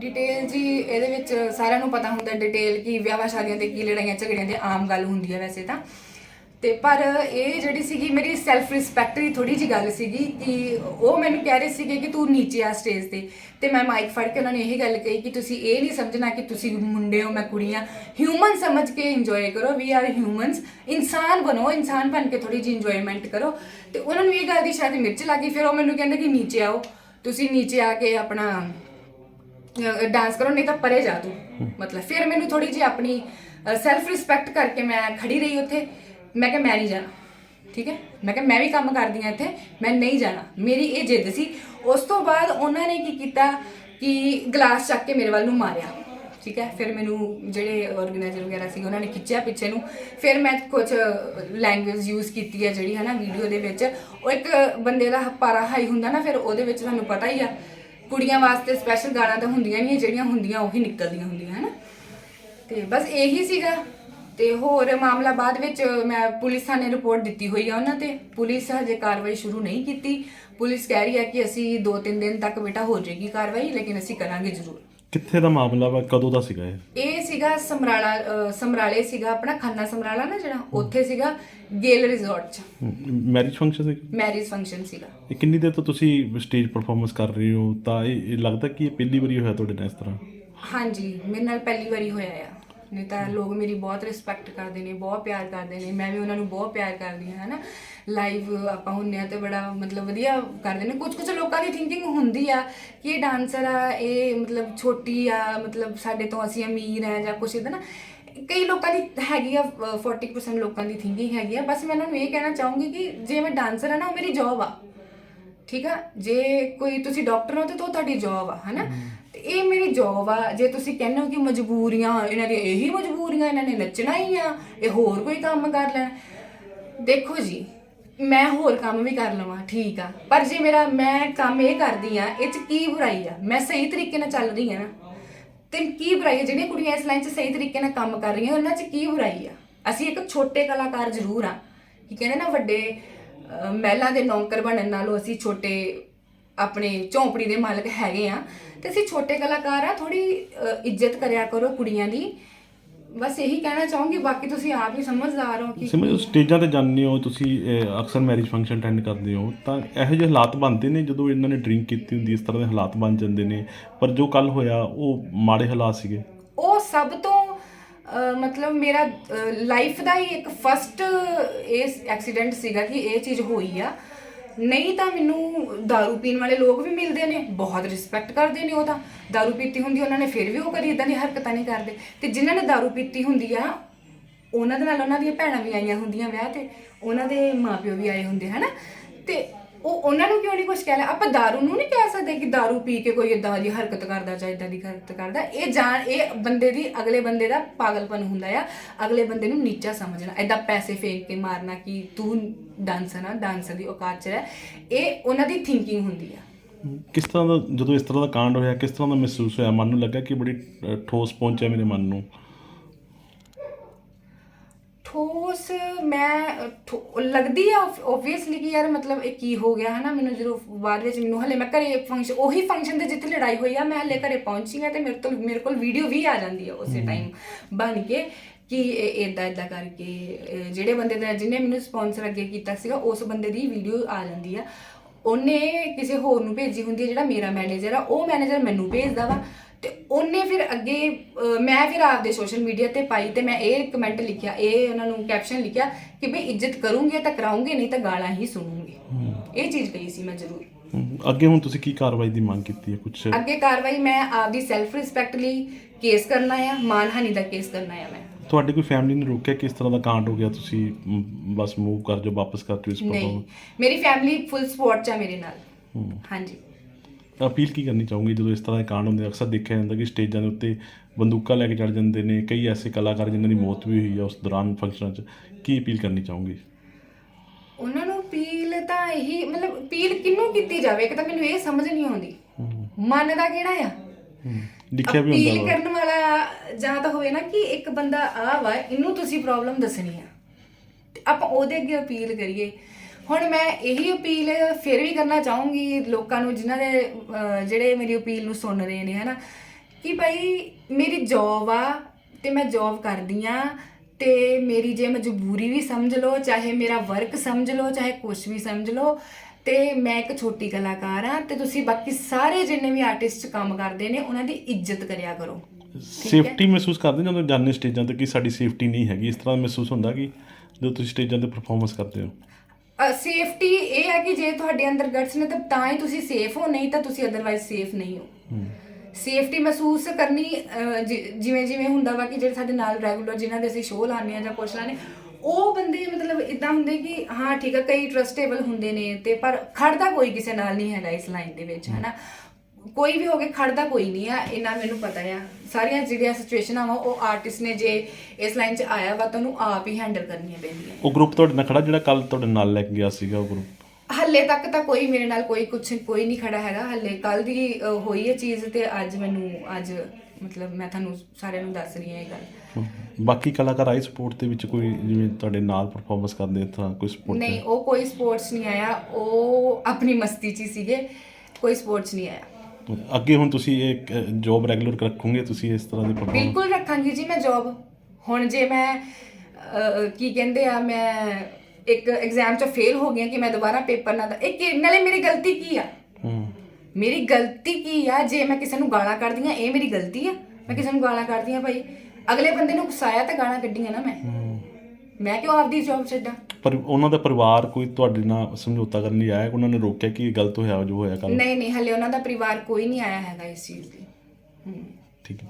Detail ਜੀ ਇਹਦੇ ਵਿੱਚ ਸਾਰਿਆਂ ਨੂੰ ਪਤਾ ਹੁੰਦਾ ਡਿਟੇਲ ਕਿ ਵਿਆਹਾਂ ਸ਼ਾਦੀਆਂ ਤੇ ਕੀ ਲੜਾਈਆਂ ਝਗੜਿਆਂ ਦੀ ਆਮ ਗੱਲ ਹੁੰਦੀ ਹੈ ਵੈਸੇ ਤਾਂ। ਤੇ ਪਰ ਇਹ ਜਿਹੜੀ ਸੀਗੀ ਮੇਰੀ ਸੈਲਫ ਰਿਸਪੈਕਟ ਦੀ ਥੋੜੀ ਜੀ ਗੱਲ ਸੀਗੀ ਕਿ ਉਹ ਮੈਨੂੰ ਕਹਿ ਰਹੇ ਸੀਗੇ ਕਿ ਤੂੰ ਨੀਚੇ ਆ ਸਟੇਜ ਤੇ। ਤੇ ਮੈਂ ਮਾਈਕ ਫੜ ਕੇ ਉਹਨਾਂ ਨੇ ਇਹ ਗੱਲ ਕਹੀ ਕਿ ਤੁਸੀਂ ਇਹ ਨਹੀਂ ਸਮਝਣਾ ਕਿ ਤੁਸੀਂ ਮੁੰਡੇ ਹੋ, ਮੈਂ ਕੁੜੀਆਂ ਹਿਊਮਨ ਸਮਝ ਕੇ ਇੰਜੋਏ ਕਰੋ ਵੀ ਆਰ ਹਿਊਮਨਸ ਇਨਸਾਨ ਬਣੋ, ਇਨਸਾਨ ਬਣ ਕੇ ਥੋੜੀ ਜੀ ਇੰਜੋਇਮੈਂਟ ਕਰੋ। ਤੇ ਉਹਨਾਂ ਨੂੰ ਇਹ ਗੱਲ ਦੀ ਸ਼ਾਇਦ ਮਿਰਚ ਲੱਗੀ ਫਿਰ ਉਹ ਮੈਨੂੰ ਕਹਿੰਦੇ ਕਿ ਨੀਚੇ ਆਓ। ਤੁਸੀਂ ਨੀਚੇ ਆ ਕੇ ਆਪਣਾ ਡਾਂਸ ਕਰੋ ਨਹੀਂ ਤਾਂ ਪਰੇ ਜਾ ਤੂੰ। ਮਤਲਬ ਫਿਰ ਮੈਨੂੰ ਥੋੜੀ ਜਿਹੀ ਆਪਣੀ ਸੈਲਫ ਰਿਸਪੈਕਟ ਕਰਕੇ ਮੈਂ ਖੜੀ ਰਹੀ ਉੱਥੇ। ਮੈਂ ਕਿਹਾ ਮੈਂ ਨਹੀਂ ਜਾਣਾ। ਠੀਕ ਹੈ? ਮੈਂ ਕਿਹਾ ਮੈਂ ਵੀ ਕੰਮ ਕਰਦੀ ਹਾਂ ਇੱਥੇ ਮੈਂ ਨਹੀਂ ਜਾਣਾ। ਮੇਰੀ ਇਹ ਜਿੱਦ ਸੀ। ਉਸ ਤੋਂ ਬਾਅਦ ਉਹਨਾਂ ਨੇ ਕੀ ਕੀਤਾ ਕਿ ਗਲਾਸ ਚੱਕ ਕੇ ਮੇਰੇ ਵੱਲ ਨੂੰ ਮਾਰਿਆ। ਠੀਕ ਹੈ? ਫਿਰ ਮੈਨੂੰ ਜਿਹੜੇ ਆਰਗੇਨਾਈਜ਼ਰ ਵਗੈਰਾ ਸੀ ਉਹਨਾਂ ਨੇ ਖਿੱਚਿਆ ਪਿੱਛੇ ਨੂੰ। ਫਿਰ ਮੈਂ ਕੁਝ ਲੈਂਗੁਏਜ ਯੂਜ਼ ਕੀਤੀ ਹੈ ਜਿਹੜੀ ਹੈ ਨਾ ਵੀਡੀਓ ਦੇ ਵਿੱਚ। ਉਹ ਇੱਕ ਬੰਦੇ ਦਾ ਪਾਰਾ ਹਾਈ ਹੁੰਦਾ ਨਾ ਫਿਰ ਉਹਦੇ ਵਿੱਚ ਤੁਹਾਨੂੰ ਪਤਾ ਹੀ ਆ ਕੁੜੀਆਂ ਵਾਸਤੇ ਸਪੈਸ਼ਲ ਗਾਣਾ ਤਾਂ ਹੁੰਦੀਆਂ ਨਹੀਂ ਜਿਹੜੀਆਂ ਹੁੰਦੀਆਂ ਉਹੀ ਨਿਕਲਦੀਆਂ ਹੁੰਦੀਆਂ ਹੈ ਨਾ ਤੇ ਬਸ ਇਹੀ ਸੀਗਾ। ਤੇ ਹੋਰ ਮਾਮਲਾ ਬਾਅਦ ਵਿੱਚ ਮੈਂ ਪੁਲਿਸ ਥਾਣੇ ਰਿਪੋਰਟ ਦਿੱਤੀ ਹੋਈ ਆ ਉਹਨਾਂ ਤੇ। ਪੁਲਿਸ ਹਜੇ ਕਾਰਵਾਈ ਸ਼ੁਰੂ ਨਹੀਂ ਕੀਤੀ। ਪੁਲਿਸ ਕਹਿ ਰਹੀ ਹੈ ਕਿ ਅਸੀਂ 2-3 ਦਿਨ ਤੱਕ ਬੇਟਾ ਹੋ ਜਾਏਗੀ ਕਾਰਵਾਈ ਲੇਕਿਨ ਅਸੀਂ ਕਰਾਂਗੇ ਜ਼ਰੂਰ। ਕਿੱਥੇ ਦਾ ਮਾਮਲਾ ਵਾ? ਕਦੋਂ ਦਾ ਸੀਗਾ ਇਹ? ਇਹ ਸੀਗਾ ਸਮਰਾਲਾ ਸਮਰਾਲੇ ਸੀਗਾ ਆਪਣਾ ਖੰਨਾ ਸਮਰਾਲਾ ਨਾ ਜਿਹੜਾ ਉੱਥੇ ਸੀਗਾ ਗੇਲ ਰਿਜ਼ੋਰਟ ਚ। ਮੈਰਿਜ ਫੰਕਸ਼ਨ ਸੀ ਮੈਰਿਜ ਫੰਕਸ਼ਨ ਸੀਗਾ। ਇਹ ਕਿੰਨੀ ਦੇਰ ਤੋਂ ਤੁਸੀਂ ਸਟੇਜ ਪਰਫਾਰਮੈਂਸ ਕਰ ਰਹੇ ਹੋ? ਤਾਂ ਇਹ ਇਹ ਲੱਗਦਾ ਕਿ ਇਹ ਪਹਿਲੀ ਵਾਰੀ ਹੋਇਆ ਤੁਹਾਡੇ ਨਾਲ ਇਸ ਤਰ੍ਹਾਂ? ਹਾਂਜੀ ਮੇਰੇ ਨਾਲ ਪਹਿਲੀ ਵਾਰੀ ਹੋਇਆ ਆ। ਨਹੀਂ ਤਾਂ ਲੋਕ ਮੇਰੀ ਬਹੁਤ ਰਿਸਪੈਕਟ ਕਰਦੇ ਨੇ ਬਹੁਤ ਪਿਆਰ ਕਰਦੇ ਨੇ। ਮੈਂ ਵੀ ਉਹਨਾਂ ਨੂੰ ਬਹੁਤ ਪਿਆਰ ਕਰਦੀ ਹਾਂ ਹਨਾ। ਲਾਈਵ ਆਪਾਂ ਹੁੰਨੇ ਆ ਤੇ ਬੜਾ ਮਤਲਬ ਵਧੀਆ ਕਰਦੇ ਨੇ। ਕੁਝ ਕੁਝ ਲੋਕਾਂ ਦੀ ਥਿੰਕਿੰਗ ਹੁੰਦੀ ਆ ਕਿ ਇਹ ਡਾਂਸਰ ਆ ਇਹ ਮਤਲਬ ਛੋਟੀ ਆ ਮਤਲਬ ਸਾਡੇ ਤੋਂ ਅਸੀਂ ਅਮੀਰ ਆ ਜਾਂ ਕੁਛ ਇਦਾਂ ਨਾ। ਕਈ ਲੋਕਾਂ ਦੀ ਹੈਗੀ ਆ ਅ, 40% ਲੋਕਾਂ ਦੀ ਥਿੰਕਿੰਗ ਹੈਗੀ ਆ। ਬਸ ਮੈਂ ਉਹਨਾਂ ਨੂੰ ਇਹ ਕਹਿਣਾ ਚਾਹੂੰਗੀ ਕਿ ਜੇ ਮੈਂ ਡਾਂਸਰ ਆ ਨਾ ਉਹ ਮੇਰੀ ਜੌਬ ਆ। ਠੀਕ ਆ? ਜੇ ਕੋਈ ਤੁਸੀਂ ਡਾਕਟਰ ਹੋ ਤੇ ਉਹ ਤੁਹਾਡੀ ਜੌਬ ਆ ਹਨਾ? ਤੇ ਇਹ ਮੇਰੀ ਜੌਬ ਆ। ਜੇ ਤੁਸੀਂ ਕਹਿੰਦੇ ਹੋ ਕਿ ਮਜਬੂਰੀਆਂ ਇਹਨਾਂ ਦੀ ਇਹੀ ਮਜਬੂਰੀਆਂ ਇਹਨਾਂ ਨੇ ਨੱਚਣਾ ਹੀ ਆ ਇਹ ਹੋਰ ਕੋਈ ਕੰਮ ਕਰ ਲੈਣ। ਦੇਖੋ ਜੀ ਮੈਂ ਹੋਰ ਕੰਮ ਵੀ ਕਰ ਲਵਾਂ ਠੀਕ ਆ। ਪਰ ਜੇ ਮੇਰਾ ਮੈਂ ਕੰਮ ਇਹ ਕਰਦੀ ਆ ਇਹ ਚ ਕੀ ਬੁਰਾਈ ਆ? ਮੈਂ ਸਹੀ ਤਰੀਕੇ ਨਾਲ ਚੱਲ ਰਹੀ ਆ ਨਾ। ਤੇ ਕੀ ਬੁਰਾਈ ਹੈ ਜਿਹੜੀਆਂ ਕੁੜੀਆਂ ਇਸ ਲਾਈਨ 'ਚ ਸਹੀ ਤਰੀਕੇ ਨਾਲ ਕੰਮ ਕਰ ਰਹੀਆਂ ਉਹਨਾਂ 'ਚ ਕੀ ਬੁਰਾਈ ਆ? ਅਸੀਂ ਇੱਕ ਛੋਟੇ ਕਲਾਕਾਰ ਜ਼ਰੂਰ ਆ। ਕੀ ਕਹਿੰਦੇ ਨਾ ਵੱਡੇ ਮਹਿਲਾਂ ਦੇ ਨੌਕਰ ਬਣਨ ਨਾਲੋਂ ਅਸੀਂ ਛੋਟੇ ਆਪਣੇ ਝੌਂਪੜੀ ਦੇ ਮਾਲਕ ਹੈਗੇ ਆ ਤੇ ਅਸੀਂ ਛੋਟੇ ਕਲਾਕਾਰ ਆ ਥੋੜੀ ਇੱਜ਼ਤ ਕਰਿਆ ਕਰੋ ਕੁੜੀਆਂ ਦੀ। ਬਸ ਇਹੀ ਕਹਿਣਾ ਚਾਹੂੰਗੀ ਬਾਕੀ ਤੁਸੀਂ ਆਪ ਹੀ ਸਮਝਦਾਰ ਹੋ ਕਿ ਸਮਝ ਸਟੇਜਾਂ ਤੇ ਜਾਂਦੇ ਹੋ ਤੁਸੀਂ ਅਕਸਰ ਮੈਰਿਜ ਫੰਕਸ਼ਨ ਅਟੈਂਡ ਕਰਦੇ ਹੋ ਤਾਂ ਇਹੋ ਜਿਹੇ ਹਾਲਾਤ ਬਣਦੇ ਨੇ ਜਦੋਂ ਇਹਨਾਂ ਨੇ ਡਰਿੰਕ ਕੀਤੀ ਹੁੰਦੀ ਇਸ ਤਰ੍ਹਾਂ ਦੇ ਹਾਲਾਤ ਬਣ ਜਾਂਦੇ ਨੇ। ਪਰ ਜੋ ਕੱਲ ਹੋਇਆ ਉਹ ਮਾੜੇ ਹਾਲਾਤ ਸੀਗੇ। ਉਹ ਸਭ ਤੋਂ ਅਹ, ਮਤਲਬ ਮੇਰਾ ਲਾਈਫ ਦਾ ਹੀ ਇੱਕ ਫਸਟ ਇਸ ਐਕਸੀਡੈਂਟ ਸੀਗਾ ਕਿ ਇਹ ਚੀਜ਼ ਹੋਈ ਆ ਨਹੀਂ ਤਾਂ ਮੈਨੂੰ दारू ਪੀਣ ਵਾਲੇ ਲੋਕ ਵੀ ਮਿਲਦੇ ਨੇ ਬਹੁਤ ਰਿਸਪੈਕਟ ਕਰਦੇ ਨੇ ਉਹ ਤਾਂ दारू ਪੀਤੀ ਹੁੰਦੀ ਉਹਨਾਂ ਨੇ ਫਿਰ ਵੀ ਉਹ ਕਦੀ ਇਦਾਂ ਦੀ ਹਰਕਤਾਂ ਨਹੀਂ ਕਰਦੇ ਤੇ ਜਿਨ੍ਹਾਂ ਨੇ दारू ਪੀਤੀ ਹੁੰਦੀ ਆ ਉਹਨਾਂ ਦੇ ਨਾਲ ਉਹਨਾਂ ਦੀਆਂ ਭੈਣਾਂ ਵੀ ਆਈਆਂ ਹੁੰਦੀਆਂ ਵਿਆਹ ਤੇ ਉਹਨਾਂ ਦੇ ਮਾਪਿਓ ਵੀ ਆਏ ਹੁੰਦੇ ਹਨਾ ਤੇ ਉਹ ਉਹਨਾਂ ਨੂੰ ਕਿਉਂ ਨਹੀਂ ਕੁਝ ਕਹਿ ਲਿਆ ਆਪਾਂ दारू ਨੂੰ ਨਹੀਂ ਕਹਿ ਸਕਦੇ ਕਿ दारू ਪੀ ਕੇ ਕੋਈ ਇਦਾਂ ਦੀ ਹਰਕਤ ਕਰਦਾ ਜਾਂ ਇਦਾਂ ਦੀ ਹਰਕਤ ਕਰਦਾ ਇਹ ਜਾਣ ਇਹ ਬੰਦੇ ਦੀ ਅਗਲੇ ਬੰਦੇ ਦਾ ਪਾਗਲਪਨ ਹੁੰਦਾ ਆ ਅਗਲੇ ਬੰਦੇ ਨੂੰ ਨੀਚਾ ਸਮਝਣਾ ਇਦਾਂ ਪੈਸੇ ਫੇਕ ਕੇ ਮਾਰਨਾ ਕਿ ਤੂੰ ਡਾਂਸਰ ਆ ਡਾਂਸਰ ਦੀ ਔਕਾਤ ਚ ਹੈ ਇਹ ਉਹਨਾਂ ਦੀ ਥਿੰਕਿੰਗ ਹੁੰਦੀ ਆ ਕਿਸ ਤਰ੍ਹਾਂ ਦਾ ਜਦੋਂ ਇਸ ਤਰ੍ਹਾਂ ਦਾ ਕਾਂਡ ਹੋਇਆ ਕਿਸ ਤਰ੍ਹਾਂ ਦਾ ਮਹਿਸੂਸ ਹੋਇਆ ਮਨ ਨੂੰ ਲੱਗਾ ਕਿ ਬੜੀ ਅਹ, ਠੋਸ ਪਹੁੰਚਿਆ ਮੇਰੇ ਮਨ ਨੂੰ ਠੋਸ ਮੈਂ ਠੋ- ਲੱਗਦੀ ਆ ਆਬਵੀਅਸਲੀ ਕਿ ਯਾਰ ਮਤਲਬ ਇਹ ਕੀ ਹੋ ਗਿਆ ਹਨਾ? ਮੈਨੂੰ ਜਦੋਂ ਬਾਅਦ ਵਿੱਚ ਮੈਨੂੰ ਹਲੇ ਮੈਂ ਘਰੇ ਫੰਕਸ਼ਨ ਉਹੀ ਫੰਕਸ਼ਨ ਤੇ ਜਿੱਥੇ ਲੜਾਈ ਹੋਈ ਆ ਮੈਂ ਹਲੇ ਘਰੇ ਪਹੁੰਚੀ ਆ ਤੇ ਮੇਰੇ ਤੋਂ ਮੇਰੇ ਕੋਲ ਵੀਡੀਓ ਵੀ ਆ ਜਾਂਦੀ ਆ ਉਸੇ ਟਾਈਮ ਬਣ ਕੇ ਕਿ ਇਦਾਂ ਇਦਾਂ ਕਰਕੇ ਇਹ ਜਿਹੜੇ ਬੰਦੇ ਦਾ ਜਿਹਨੇ ਮੈਨੂੰ ਸਪਾਂਸਰ ਅੱਗੇ ਕੀਤਾ ਸੀਗਾ ਉਸ ਬੰਦੇ ਦੀ ਵੀਡੀਓ ਆ ਜਾਂਦੀ ਆ। ਉਹਨੇ ਕਿਸੇ ਹੋਰ ਨੂੰ ਭੇਜੀ ਹੁੰਦੀ ਹੈ ਜਿਹੜਾ ਮੇਰਾ ਮੈਨੇਜਰ ਆ ਉਹ ਮੈਨੇਜਰ ਮੈਨੂੰ ਭੇਜਦਾ ਵਾ। ਤੇ ਉਹਨੇ ਫਿਰ ਅੱਗੇ ਅਹ, ਮੈਂ ਫਿਰ ਆਪਦੇ ਸੋਸ਼ਲ ਮੀਡੀਆ ਤੇ ਪਾਈ ਤੇ ਮੈਂ ਇਹ ਕਮੈਂਟ ਲਿਖਿਆ ਇਹ ਉਹਨਾਂ ਨੂੰ ਕੈਪਸ਼ਨ ਲਿਖਿਆ ਕਿ ਭਈ ਇੱਜ਼ਤ ਕਰੂੰਗੇ ਤਾਂ ਕਰਾਉਂਗੇ ਨਹੀਂ ਤਾਂ ਗਾਲਾਂ ਹੀ ਸੁਣੂੰਗੇ। ਇਹ ਚੀਜ਼ ਕਹੀ ਸੀ ਮੈਂ ਜ਼ਰੂਰ। ਹਮ, ਅੱਗੇ ਹੁਣ ਤੁਸੀਂ ਕੀ ਕਾਰਵਾਈ ਦੀ ਮੰਗ ਕੀਤੀ ਹੈ ਕੁਝ ਅੱਗੇ ਕਾਰਵਾਈ ਮੈਂ ਆਪਦੀ ਸੈਲਫ ਰਿਸਪੈਕਟ ਲਈ ਕੇਸ ਕਰਨਾ ਆ ਮਾਨਹਾਨੀ ਦਾ ਕੇਸ ਕਰਨਾ ਆ ਮੈਂ। ਤੁਹਾਡੀ ਕੋਈ ਫੈਮਿਲੀ ਨੇ ਰੋਕਿਆ ਕਿਸ ਤਰ੍ਹਾਂ ਦਾ ਕਾਂਡ ਹੋ ਗਿਆ ਤੁਸੀਂ ਮ, ਬਸ ਮੂਵ ਕਰ ਜਾਓ ਵਾਪਸ ਕਰ ਜਾਓ ਇਸ ਨਹੀਂ। ਪ੍ਰੋਗਰਾਮ ਮੇਰੀ ਫੈਮਿਲੀ ਫੁੱਲ ਸਪੋਰਟ ਚ ਆ ਮੇਰੇ ਨਾਲ। ਹਾਂਜੀ। ਅਪੀਲ ਕੀ ਕਰਨੀ ਚਾਹੂੰਗੀ? ਜਦੋਂ ਇਸ ਤਰ੍ਹਾਂ ਦੇ ਕਾਂਡ ਹੁੰਦੇ? ਅਕਸਰ ਦੇਖਿਆ ਜਾਂਦਾ ਕਿ ਸਟੇਜਾਂ ਦੇ ਉੱਤੇ ਬੰਦੂਕਾਂ ਲੈ ਕੇ ਚੜ ਜਾਂਦੇ ਨੇ ਕਈ ਐਸੇ ਕਲਾਕਾਰ ਜਿਨ੍ਹਾਂ ਦੀ ਮੌਤ ਵੀ ਹੋਈ ਆ ਉਸ ਦੌਰਾਨ ਫੰਕਸ਼ਨਾਂ 'ਚ। ਕੀ ਅਪੀਲ ਕਰਨੀ ਚਾਹੂੰਗੀ? ਉਹਨਾਂ ਨੂੰ ਅਪੀਲ ਤਾਂ ਇਹੀ ਮਤਲਬ ਅਪੀਲ ਕਿਹਨੂੰ ਕੀਤੀ ਜਾਵੇ? ਇੱਕ ਤਾਂ ਮੈਨੂੰ ਇਹ ਸਮਝ ਨਹੀਂ ਆਉਂਦੀ। ਮਨ ਦਾ ਕਿਹੜਾ ਆ? ਲਿਖਿਆ ਵੀ ਅਪੀਲ ਹੁੰਦਾ ਵਾ। ਕਰਨ ਵਾਲਾ ਜਾਂ ਤਾਂ ਹੋਵੇ ਨਾ ਕਿ ਇੱਕ ਬੰਦਾ ਆ ਵਾ ਇਹਨੂੰ ਤੁਸੀਂ ਪ੍ਰੋਬਲਮ ਦੱਸਣੀ ਆ। ਤੇ ਆਪਾਂ ਉਹਦੇ ਅੱਗੇ ਅਪੀਲ ਕਰੀਏ। ਹੁਣ ਮੈਂ ਇਹੀ ਅਪੀਲ ਫਿਰ ਵੀ ਕਰਨਾ ਚਾਹੂੰਗੀ ਲੋਕਾਂ ਨੂੰ ਜਿਨ੍ਹਾਂ ਦੇ ਅਹ, ਜਿਹੜੇ ਮੇਰੀ ਅਪੀਲ ਨੂੰ ਸੁਣ ਰਹੇ ਨੇ ਹਨਾ ਕਿ ਭਾਈ ਮੇਰੀ ਜੌਬ ਆ ਤੇ ਮੈਂ ਜੌਬ ਕਰਦੀ ਆ ਤੇ ਮੇਰੀ ਜੇ ਮਜਬੂਰੀ ਵੀ ਸਮਝ ਲਓ ਚਾਹੇ ਮੇਰਾ ਵਰਕ ਸਮਝ ਲਓ ਚਾਹੇ ਕੁਝ ਵੀ ਸਮਝ ਲਓ ਤੇ ਮੈਂ ਇੱਕ ਛੋਟੀ ਕਲਾਕਾਰ ਆ ਤੇ ਤੁਸੀਂ ਬਾਕੀ ਸਾਰੇ ਜਿੰਨੇ ਵੀ ਆਰਟਿਸਟ ਕੰਮ ਕਰਦੇ ਨੇ ਉਹਨਾਂ ਦੀ ਇੱਜ਼ਤ ਕਰਿਆ ਕਰੋ। ਸੇਫਟੀ ਮਹਿਸੂਸ ਕਰਦੇ ਜਦੋਂ ਜਾਂਦੇ ਸਟੇਜਾਂ ਤੇ ਕਿ ਸਾਡੀ ਸੇਫਟੀ ਨਹੀਂ ਹੈਗੀ ਇਸ ਤਰ੍ਹਾਂ ਮਹਿਸੂਸ ਹੁੰਦਾ ਕਿ ਜਦੋਂ ਤੁਸੀਂ ਸਟੇਜਾਂ ਤੇ ਪਰਫਾਰਮੈਂਸ ਕਰਦੇ ਹੋ। ਸੇਫਟੀ ਇਹ ਹੈ ਕਿ ਜੇ ਤੁਹਾਡੇ ਅੰਦਰ ਗਟਸ ਨੇ ਤਾਂ ਤਾਂ ਹੀ ਤੁਸੀਂ ਸੇਫ ਹੋ ਨਹੀਂ ਤਾਂ ਤੁਸੀਂ ਅਦਰਵਾਈਜ਼ ਸੇਫ ਨਹੀਂ ਹੋ। ਸੇਫਟੀ ਮਹਿਸੂਸ ਕਰਨੀ ਅਹ, ਜਿ- ਜਿਵੇਂ ਜਿਵੇਂ ਹੁੰਦਾ ਵਾ ਕਿ ਜਿਹੜੇ ਸਾਡੇ ਨਾਲ ਰੈਗੂਲਰ ਜਿਨ੍ਹਾਂ ਦੇ ਅਸੀਂ ਸ਼ੋਅ ਲਾਉਂਦੇ ਆ ਜਾਂ ਕੁਛ ਲਾਉਂਦੇ ਉਹ ਬੰਦੇ ਮਤਲਬ ਇਦਾਂ ਹੁੰਦੇ ਕਿ ਹਾਂ ਠੀਕ ਆ ਕਈ ਟਰਸਟੇਬਲ ਹੁੰਦੇ ਨੇ ਤੇ ਪਰ ਖੜਦਾ ਕੋਈ ਕਿਸੇ ਨਾਲ ਨਹੀਂ ਹੈਗਾ ਇਸ ਲਾਈਨ ਦੇ ਵਿੱਚ ਹਨਾ? ਕੋਈ ਵੀ ਹੋਵੇ ਖੜਦਾ ਕੋਈ ਨਹੀਂ ਆ ਇਹਨਾਂ ਮੈਨੂੰ ਪਤਾ ਆ। ਸਾਰੀਆਂ ਜਿਹੜੀਆਂ ਸਿਚੁਏਸ਼ਨਾਂ ਵਾ ਉਹ ਆਰਟਿਸਟ ਨੇ ਜੇ ਇਸ ਲਾਈਨ 'ਚ ਆਇਆ ਵਾ ਤਾਂ ਉਹਨੂੰ ਆਪ ਹੀ ਹੈਂਡਲ ਕਰਨੀਆਂ ਪੈਂਦੀਆਂ। ਉਹ ਗਰੁੱਪ ਤੁਹਾਡੇ ਨਾਲ ਖੜਾ ਜਿਹੜਾ ਕੱਲ ਤੁਹਾਡੇ ਨਾਲ ਲੈ ਕੇ ਗਿਆ ਸੀਗਾ ਉਹ ਗਰੁੱਪ ਹੱਲੇ ਤੱਕ ਤਾਂ ਕੋਈ ਮੇਰੇ ਨਾਲ ਕੋਈ ਕੁਛ ਕੋਈ ਨਹੀਂ ਖੜਾ ਹੈਗਾ। ਹੱਲੇ ਕੱਲ ਦੀ ਅ, ਹੋਈ ਹੈ ਚੀਜ਼ ਤੇ ਅੱਜ ਮੈਨੂੰ ਅੱਜ ਮਤਲਬ ਮੈਂ ਤੁਹਾਨੂੰ ਸਾਰਿਆਂ ਨੂੰ ਦੱਸ ਰਹੀ ਹਾਂ ਇਹ ਗੱਲ। ਬਾਕੀ ਕਲਾਕਾਰ ਆਏ ਸਪੋਰਟ ਦੇ ਵਿੱਚ ਕੋਈ ਜਿਵੇਂ ਤੁਹਾਡੇ ਨਾਲ ਪਰਫਾਰਮੈਂਸ ਕਰਦੇ ਤਰ੍ਹਾਂ ਕੋਈ ਸਪੋਰਟ ਨਹੀਂ ਉਹ ਕੋਈ ਸਪੋਰਟਸ ਨਹੀਂ ਆਇਆ। ਉਹ ਆਪਣੀ ਮਸਤੀ 'ਚ ਹੀ ਸੀਗੇ ਕੋਈ ਸਪੋਰਟਸ ਨਹੀਂ ਆਇਆ। ਅੱਗੇ ਹੁਣ ਤੁਸੀਂ ਇਹ ਜੌਬ ਰੈਗੂਲਰ ਰੱਖੋਗੇ ਤੁਸੀਂ ਇਸ ਤਰ੍ਹਾਂ ਦੀ ਪਰਫਾਰਮੈਂਸ ਬਿਲਕੁਲ ਰੱਖਾਂਗੀ ਜੀ ਮੈਂ ਜੌਬ ਹੁਣ ਜੇ ਮੈਂ ਕੀ ਕਹਿੰਦੇ ਆ ਮੈਂ ਇੱਕ ਐਗਜ਼ਾਮ 'ਚ ਫੇਲ ਹੋ ਗਈ ਹਾਂ ਕਿ ਮੈਂ ਦੁਬਾਰਾ ਪੇਪਰ ਨਾ ਦ- ਇਹ ਕਿ ਨਾਲੇ ਮੇਰੀ ਗਲਤੀ ਕੀ ਆ? ਹੂੰ। ਮੇਰੀ ਗਲਤੀ ਕੀ ਆ? ਜੇ ਮੈਂ ਕਿਸੇ ਨੂੰ ਗਾਲਾਂ ਕੱਢਦੀ ਆ ਇਹ ਮੇਰੀ ਗਲਤੀ ਆ? ਮੈਂ ਕਿਸੇ ਨੂੰ ਗਾਲਾਂ ਕੱਢਦੀ ਆ ਭਾਈ। ਅਗਲੇ ਬੰਦੇ ਨੂੰ ਗੁੱਸਾਇਆ ਤਾਂ ਗਾਲਾਂ ਕੱਢੀਆਂ ਨਾ ਮੈਂ। ਹੂੰ। ਮੈਂ ਕਿਉਂ ਆਪਦੀ ਜੌਬ ਛੱਡਾਂ? ਪਰ ਉਹਨਾਂ ਦਾ ਪਰਿਵਾਰ ਕੋਈ ਤੁਹਾਡੇ ਨਾਲ ਸਮਝੌਤਾ ਕਰਨ ਲਈ ਆਇਆ? ਕਿ ਉਹਨਾਂ ਨੇ ਰੋਕਿਆ ਕਿ ਇਹ ਗਲਤ ਹੋਇਆ ਜੋ ਹੋਇਆ ਕੱਲ ਨਹੀਂ ਨਹੀਂ ਹਲੇ ਉਹਨਾਂ ਦਾ ਪਰਿਵਾਰ ਕੋਈ ਨਹੀਂ ਆਇਆ ਹੈਗਾ ਇਸ ਚੀਜ਼ ਲਈ। ਹੂੰ ਠੀਕ ਹੈ।